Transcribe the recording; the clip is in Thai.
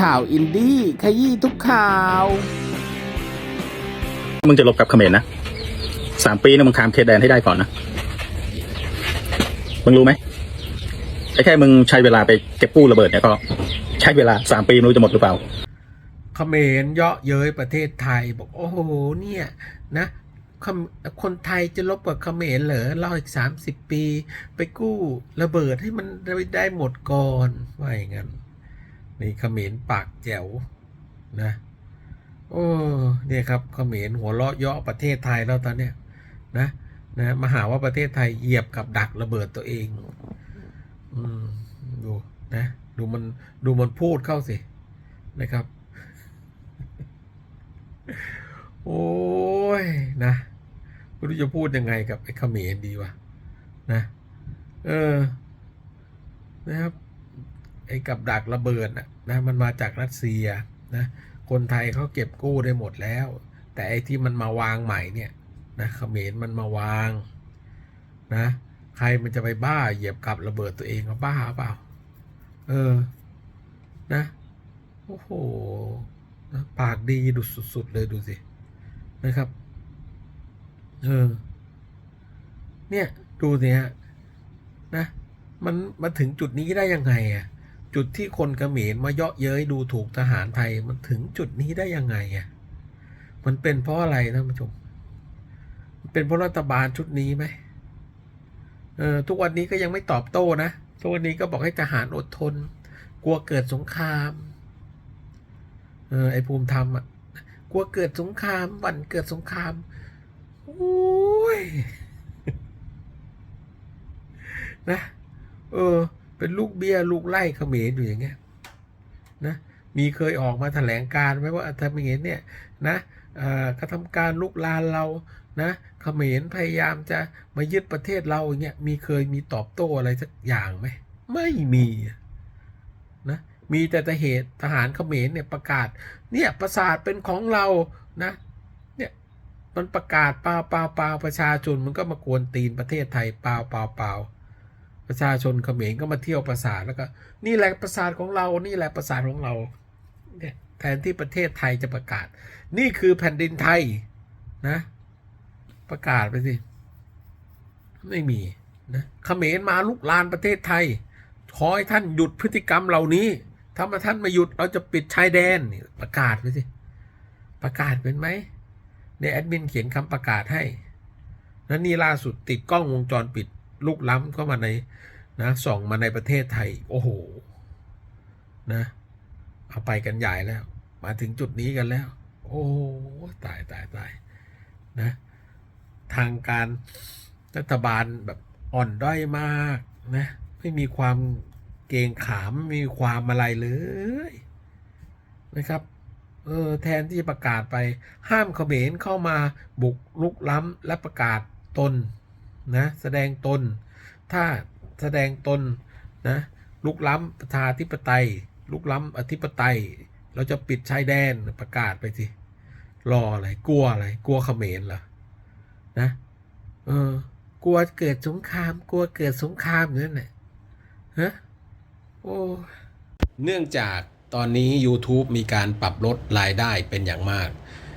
ข่าวอินดี้ขยี้ทุกข่าว มึงจะลบกับเขมรนะสามปีนะมึงข้ามเขตแดนให้ได้ก่อนนะ มึงรู้ไหมไอ้แค่มึงใช้เวลาไปเก็บกู้ระเบิดเนี่ยก็ ใช้เวลาสามปีไม่รู้จะหมดหรือเปล่าเขมรเยาะเย้ยประเทศไทยบอกโอ้โหเนี่ย นะเขมคนไทยจะลบกับเขมรเหรอรออีกสามสิบปี ไปกู้ระเบิดให้มันได้ได้หมดก่อนว่าอย่างนั้น นี่เขมรปากแจ๋วนะโอ้เนี่ยครับเขมรหัวเราะเยาะประเทศไทยแล้วตอนเนี้ยนะนะมาหาว่าประเทศไทยเหยียบกับดักระเบิดตัวเองอืมดูนะดูมันดูมันพูดเข้าสินะครับ โอ้ยนะไม่รู้จะพูดยังไงกับไอ้เขมรดีวะนะ เออนะครับ ไอ้กับดักระเบิดนะมันมาจากรัสเซียนะคนไทยเขาเก็บกู้ได้หมดแล้ว แต่ไอ้ที่มันมาวางใหม่เนี่ยนะเขมรมันมาวางนะใครมันจะไปบ้าเหยียบกับระเบิดตัวเองก็บ้าเปล่า เออนะโอ้โหนะปากดีดุดสุดๆเลยดูสินะครับเออเนี่ยดูสิฮะนะมันมาถึงจุดนี้ได้ยังไงอะ จุดที่คนเขมรมาเยาะเย้ยดูถูกทหารไทยมันถึงจุดนี้ได้ยังไงอะมันเป็นเพราะอะไรนะผู้ชมมันเป็นเพราะรัฐบาลชุดนี้ไหมเออทุกวันนี้ก็ยังไม่ตอบโต้นะทุกวันนี้ก็บอกให้ทหารอดทน กลัวเกิดสงครามเออไอภูมิธรรมอะกลัวเกิดสงครามวันเกิดสงครามโอ้ยนะเออ เป็นลูกเบี้ยลูกไล่เขมรอยู่อย่างเงี้ยนะมีเคยออกมาแถลงการไหมว่าเขมรเนี่ยนะกระทำการลุกลานเรานะเขมรพยายามจะมายึดประเทศเราอย่างเงี้ยมีเคยมีตอบโต้อะไรสักอย่างไหมไม่มีนะมีแต่แต่เหตุทหารเขมรเนี่ยประกาศเนี่ยปราสาทเป็นของเรานะเนี่ยมันประกาศเปล่าเปล่าเปล่าประชาชนมันก็มากวนตีนประเทศไทยเปล่าเปล่าเปล่าป ประชาชนเขมรก็มาเที่ยวปราสาทแล้วก็ นี่แหละปราสาทของเรา นี่แหละปราสาทของเราเนี่ยแทนที่ประเทศไทยจะประกาศ นี่คือแผ่นดินไทยนะ ประกาศไปสิ ไม่มีนะเขมรมาลุกลานประเทศไทย ขอให้ท่านหยุดพฤติกรรมเหล่านี้ ถ้ามาท่านมาหยุดเราจะปิดชายแดนประกาศไปสิ ประกาศเป็นไหมในแอดมินเขียนคำประกาศให้ แล้วนี่ล่าสุดติดกล้องวงจรปิด ลุกล้ำเข้ามาในนะส่องมาในประเทศไทย โอ้โหนะเอาไปกันใหญ่แล้ว มาถึงจุดนี้กันแล้ว โอ้ตายตายตายนะทางการรัฐบาลแบบอ่อนด้อยมากนะไม่มีความเกงขามม่มีความอะไรเลยนะครับเออแทนที่จะประกาศไปห้ามเขมรเข้ามาบุกลุกล้ำและประกาศตน นะแสดงตน ถ้าแสดงตนนะลุกล้ำประชาธิปไตย ลุกล้ำอธิปไตย เราจะปิดชายแดนประกาศไปสิรออะไรกลัวอะไรกลัวเขมรเหรอนะเออกลัวเกิดสงคราม กลัวเกิดสงครามอย่างนั่นแหละฮะโอ้เนื่องจากตอนนี้ YouTube มีการปรับลดรายได้เป็นอย่างมาก